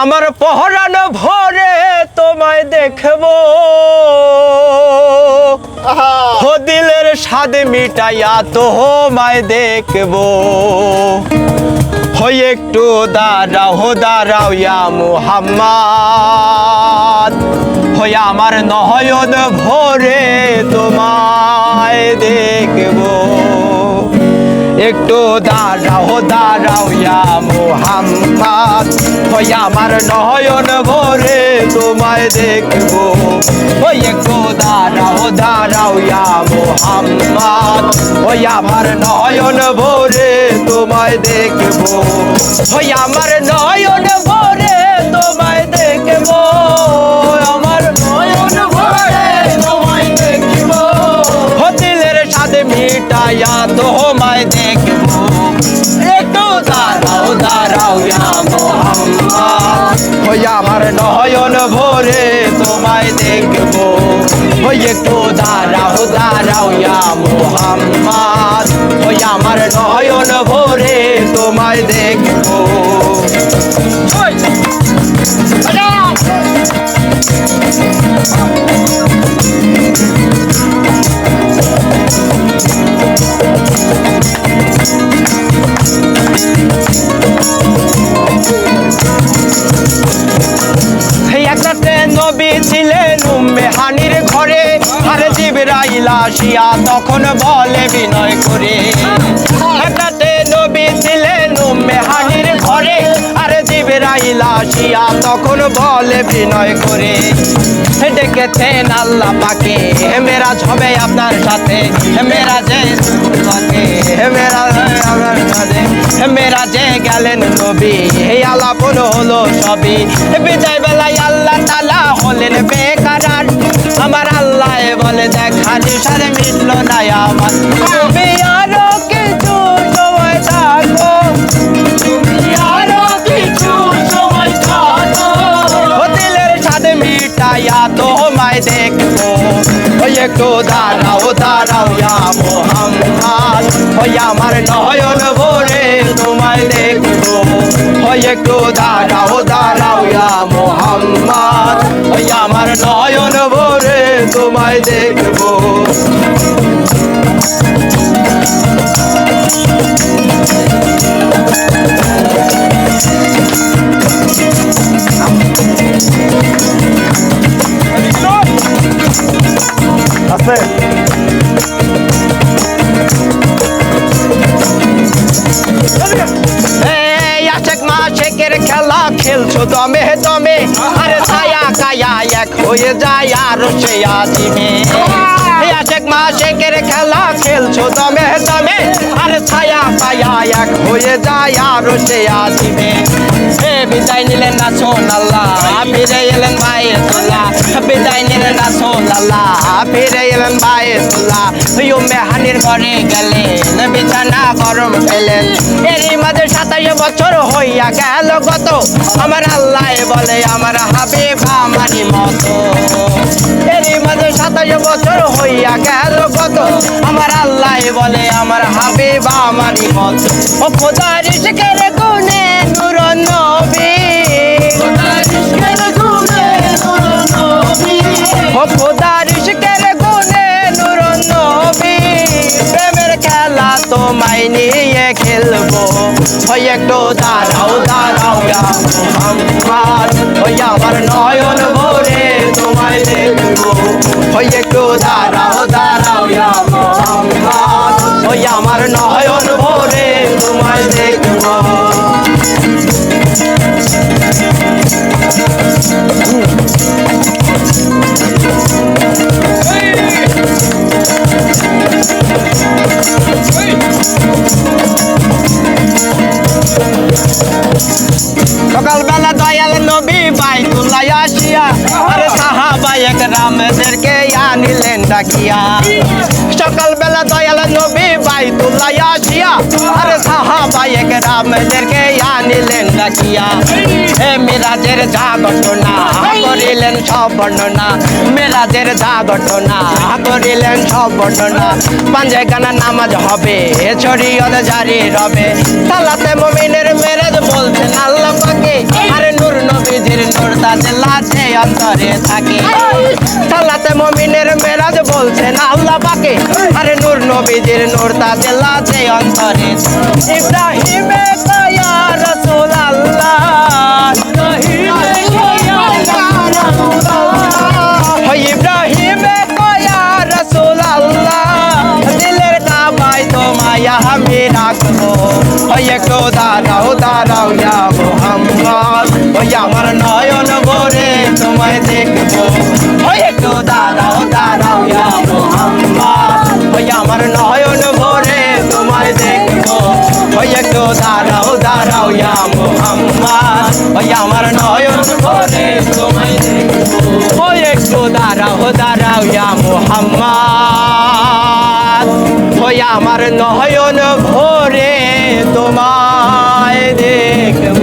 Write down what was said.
আমার পহরানো ভরে তোমায় দেখব। হো দিলের স্বাদ মিটাইয়া তোমায় দেখব। হই একটু দাঁড়াও হো দাঁড়াও ইয়া মুহাম্মদ। হই আমার নয়ন ভরে তোমায় দেখব। একটু দাঁড়াও দাঁড়াও ইয়া মোহাম্মদ। ওই আমার নয়ন ভরে তোমায় দেখব। ওই একটু দাঁড়াও দাঁড়াও ইয়া মোহাম্মদ। ওই আমার নয়ন ভরে তোমায় দেখব। ওই আমার নয়ন ভরে ওই আমার নয়ন ভরে তোমায় দেখব ওই একটু দাঁড়াও দাঁড়াও ইয়া মোহাম্মদ ওই আমার নয়ন ভরে তোমায় দেখব ওই, নবী ছিলেন উম্মে হানির ঘরে, আরে জিবরাইল আসিয়া তখন বলে বিনয় করে। একটাতে নবী ছিলেন উম্মে হানির ঘরে, আরে জিবরাইল আসিয়া তখন বলে বিনয় করে। ডেকেছেন আল্লাহ পাকে মেরাজ হবে আপনার সাথে মেরাজে পাকে মেরাজ আপনার সাথে। মেরাজে গেলেন নবী, এই আলাপন হলো সবই। বিজয় বেলায় আল্লাহ হলেন বেকারার। আমার আল্লাহ বলে দেখা সারে মিটল না আমার। তুমি আরও কিছু সময় থাকো। দেখব। দাঁড়াও ওই আমার নয়ন তোমায় দেখব। ওই দাঁড়াও আমার নয়ন ভরে তোমায় দেখব। খেলছো দমে দমে। আরে হয়ে যায় আর সে আজিমে আশেক মাসেকের খেলা খেলছো দমে দমে আর ছায়া কায়া এক হয়ে যায় আর সে আজিমে এ বিদায় নিলেন না সোনাল্লাহ ফিরে এলেন বায়েতুল্লাহ বিদায় নিলেন না সোনাল্লাহ ফিরে এলেন বায়েতুল্লাহ ইউমে হানির ঘরে গেলেন, বিছানা গরম পেলেন। এরই মাঝে সাতাশ বছর হইয়া গেল গত। আমার আল্লাহ বলে, আমার হাবিব আমারই মতো। সাতাশ বছর হইয়া গেল গত আমার আল্লাহ বলে, আমার হাবিব আমারই মতো ও খোদার শিখের গুনে নূর নবী খোদার ওই একটু দাঁড়াও দাঁড়াও আমার নয়ন তোমায় ওই একটু দাঁড়াও দাঁড়াও ওই আমার নয়ন ভরে তোমায় দেখব। সকালবেলা দয়াল নবী আসিয়া রাখিয়া। সকালবেলা দয়াল নবী বাই তুলাই আসিয়া, আর সাহাবাই এক রামদেরকে আনিলেন ডাকিয়া হে মিরাজের যা ঘটনা করিলেন সব বর্ণনা, মেরাজের যা ঘটনা করিলেন সব বর্ণনা। পাঞ্জে কানা নামাজ হবে শরীয়ত জারি রবে। তালাতে মমিনের মেরে বলছেন আল্লাহ পাকে, আরে নূর নবীজির নূর তাদের লাঠে অন্তরে থাকে। বলছেন আল্লাহ পাকে আরে নূর নবীদের নূর তাদের লাজে অন্তরে। ইব্রাহিমে কয়া রাসূল নয়ন ভরে তোমায় দেখব। ওই একটু দাঁড়াও দাঁড়াও ইয়া মোহাম্মদ। ওই আমার নয়ন ভরে তোমায় দেখব। ওই একটু দাঁড়াও দাঁড়াও ইয়া মোহাম্মদ। ওই আমার নয়ন ভরে তোমায় দেখব।